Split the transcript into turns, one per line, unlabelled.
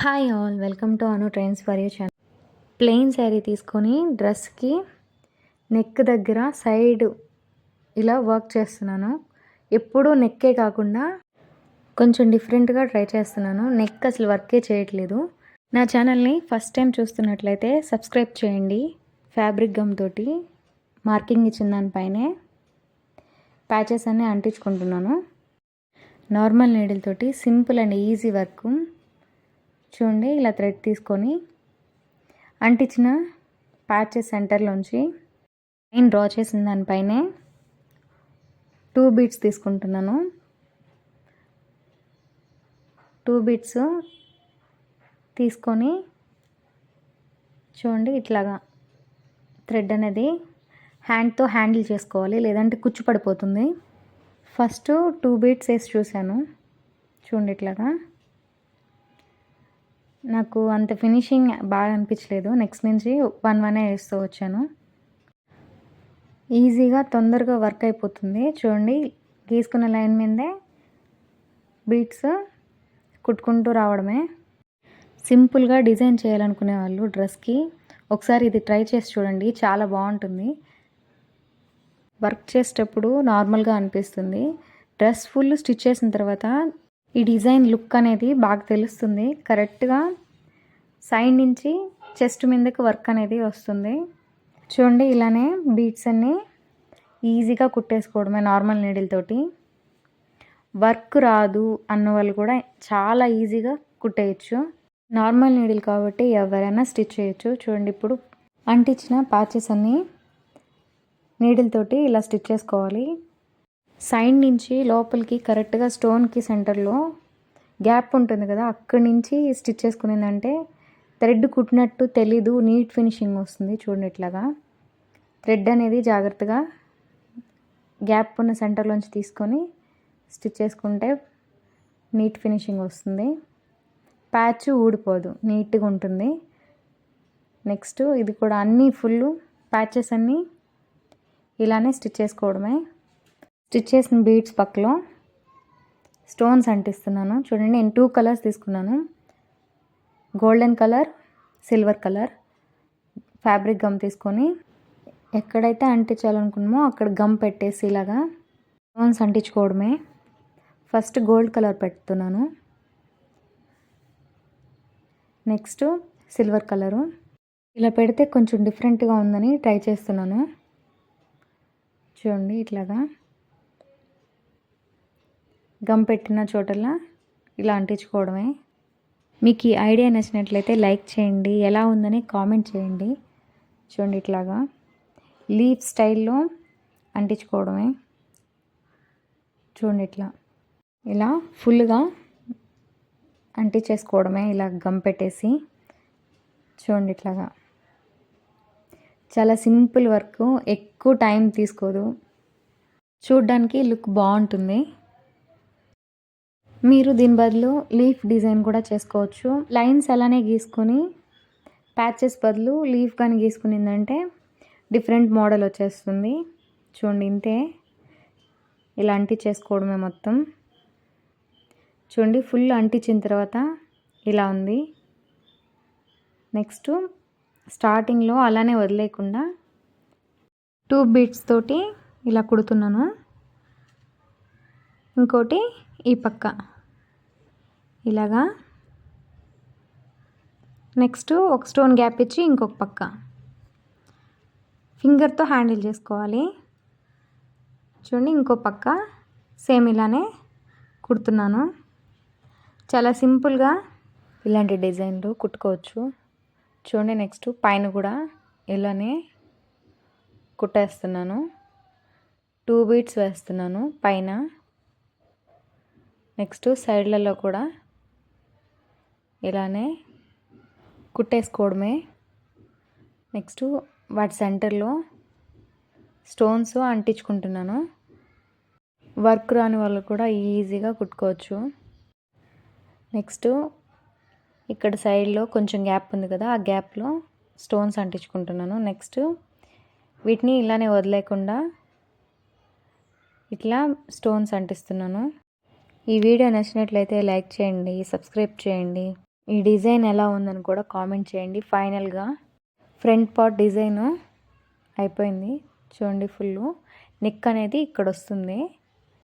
Hi all welcome to Anu trends for you channel plain sari తీసుకొని డ్రెస్కి neck దగ్గర side ఇలా work చేస్తున్నాను. ఎప్పుడూ నెక్కే కాకుండా కొంచెం డిఫరెంట్గా ట్రై చేస్తున్నాను. నెక్ అసలు వర్కే చేయట్లేదు. నా ఛానల్ని ఫస్ట్ టైం చూస్తున్నట్లయితే సబ్స్క్రైబ్ చేయండి. ఫ్యాబ్రిక్ గమ్ తోటి మార్కింగ్ ఇచ్చిన దానిపైనే ప్యాచెస్ అన్నీ అంటించుకుంటున్నాను. నార్మల్ నీడిల్తోటి సింపుల్ అండ్ ఈజీ వర్క్ చూడండి ఇలా థ్రెడ్ తీసుకొని అంటించిన ప్యాచెస్ సెంటర్లోంచి లైన్ డ్రా చేసిన దానిపైనే టూ బీట్స్ తీసుకుంటున్నాను. టూ బీట్స్ తీసుకొని చూడండి ఇట్లాగా థ్రెడ్ అనేది హ్యాండ్తో హ్యాండిల్ చేసుకోవాలి లేదంటే కుచ్చు పడిపోతుంది. ఫస్ట్ టూ బీట్స్ వేసి చూశాను. చూడండి ఇట్లాగా నాకు అంత ఫినిషింగ్ బాగా అనిపించలేదు. నెక్స్ట్ నుంచి వన్ వనే వేస్తూ వచ్చాను. ఈజీగా తొందరగా వర్క్ అయిపోతుంది. చూడండి గీసుకున్న లైన్ మీదే బీట్స్ కుట్టుకుంటూ రావడమే. సింపుల్గా డిజైన్ చేయాలనుకునే వాళ్ళు డ్రెస్కి ఒకసారి ఇది ట్రై చేసి చూడండి చాలా బాగుంటుంది. వర్క్ చేసేటప్పుడు నార్మల్గా అనిపిస్తుంది. డ్రెస్ ఫుల్ స్టిచ్ చేసిన తర్వాత ఈ డిజైన్ లుక్ అనేది బాగా తెలుస్తుంది. కరెక్ట్గా సైడ్ నుంచి చెస్ట్ మీదకి వర్క్ అనేది వస్తుంది. చూడండి ఇలానే బీట్స్ అన్నీ ఈజీగా కుట్టేసుకోవడమే నార్మల్ నీడిల్తోటి వర్క్ రాదు అన్న వాళ్ళు కూడా చాలా ఈజీగా కుట్టేయచ్చు. నార్మల్ నీడిల్ కాబట్టి ఎవరైనా స్టిచ్ చేయొచ్చు. చూడండి ఇప్పుడు అంటించిన ప్యాచెస్ అన్నీ నీడిల్తోటి ఇలా స్టిచ్ చేసుకోవాలి. సైడ్ నుంచి లోపలికి కరెక్ట్గా స్టోన్కి సెంటర్లో గ్యాప్ ఉంటుంది కదా అక్కడి నుంచి స్టిచ్ చేసుకునేదంటే థ్రెడ్ కుట్టినట్టు తెలీదు నీట్ ఫినిషింగ్ వస్తుంది చూడండి ఇట్లాగా. థ్రెడ్ అనేది జాగ్రత్తగా గ్యాప్ ఉన్న సెంటర్లోంచి తీసుకొని స్టిచ్ చేసుకుంటే నీట్ ఫినిషింగ్ వస్తుంది. ప్యాచ్ ఊడిపోదు నీట్గా ఉంటుంది. నెక్స్ట్ ఇది కూడా అన్నీ ఫుల్ ప్యాచెస్ అన్నీ ఇలానే స్టిచ్ చేసుకోవడమే. స్టిచ్ చేసిన బీడ్స్ పక్కలో స్టోన్స్ అంటిస్తున్నాను. చూడండి నేను టూ కలర్స్ తీసుకున్నాను. Golden colour silver colour fabric gum తీసుకొని ఎక్కడైతే అంటించాలనుకున్నామో అక్కడ గమ్ పెట్టేసి ఇలాగా స్టోన్స్ అంటించుకోవడమే. ఫస్ట్ గోల్డ్ కలర్ పెడుతున్నాను. నెక్స్ట్ సిల్వర్ కలరు ఇలా పెడితే కొంచెం డిఫరెంట్గా ఉందని ట్రై చేస్తున్నాను. చూడండి ఇట్లాగా. గమ్ పెట్టిన చోటలా ఇలా అంటించుకోవడమే. మీకు ఈ ఐడియా నచ్చినట్లయితే లైక్ చేయండి. ఎలా ఉందని కామెంట్ చేయండి. చూడండి ఇట్లాగా. లీఫ్ స్టైల్లో అంటించుకోవడమే. చూడండి ఇట్లా. ఇలా ఫుల్గా అంటించేసుకోవడమే. ఇలా గమ్ పెట్టేసి. చూడండి ఇట్లాగా. చాలా సింపుల్ వర్క్. ఎక్కువ టైం తీసుకోదు. చూడ్డానికి లుక్ బాగుంటుంది. మీరు దీని బదులు లీఫ్ డిజైన్ కూడా చేసుకోవచ్చు. లైన్స్ అలానే గీసుకొని ప్యాచెస్ బదులు లీఫ్ కానీ గీసుకునిందంటే డిఫరెంట్ మోడల్ వచ్చేస్తుంది. చూడండి ఇంతే. ఇలా అంటించేసుకోవడమే మొత్తం. చూడండి ఫుల్ అంటించిన తర్వాత ఇలా ఉంది. నెక్స్ట్ స్టార్టింగ్లో అలానే వదిలేకుండా టూ బీట్స్ తోటి ఇలా కుడుతున్నాను. ఇంకోటి ఈ పక్క. ఇలాగా. నెక్స్ట్ ఒక స్టోన్ గ్యాప్ ఇచ్చి ఇంకొక పక్క. ఫింగర్తో హ్యాండిల్ చేసుకోవాలి. చూడండి ఇంకో పక్క. సేమ్ ఇలానే కుడుతున్నాను. చాలా సింపుల్గా ఇలాంటి డిజైన్లు కుట్టుకోవచ్చు. చూడండి నెక్స్ట్ పైన కూడా ఇలానే కుట్టేస్తున్నాను. టూ బీట్స్ వేస్తున్నాను పైన. నెక్స్ట్ సైడ్లలో కూడా ఇలానే కుట్టేసుకోవడమే. నెక్స్ట్ వాటి సెంటర్లో స్టోన్స్ అంటించుకుంటున్నాను. వర్క్ రాని వాళ్ళు కూడా ఈజీగా కుట్టుకోవచ్చు. నెక్స్ట్ ఇక్కడ సైడ్లో కొంచెం గ్యాప్ ఉంది కదా ఆ గ్యాప్లో స్టోన్స్ అంటించుకుంటున్నాను. నెక్స్ట్ వీటిని ఇలానే వదిలేకుండా ఇట్లా స్టోన్స్ అంటిస్తున్నాను. ఈ వీడియో నచ్చినట్లయితే లైక్ చేయండి సబ్స్క్రైబ్ చేయండి. ఈ డిజైన్ ఎలా ఉందని కూడా కామెంట్ చేయండి. ఫైనల్గా ఫ్రంట్ పార్ట్ డిజైన్ అయిపోయింది. చూడండి ఫుల్ నెక్ అనేది ఇక్కడ వస్తుంది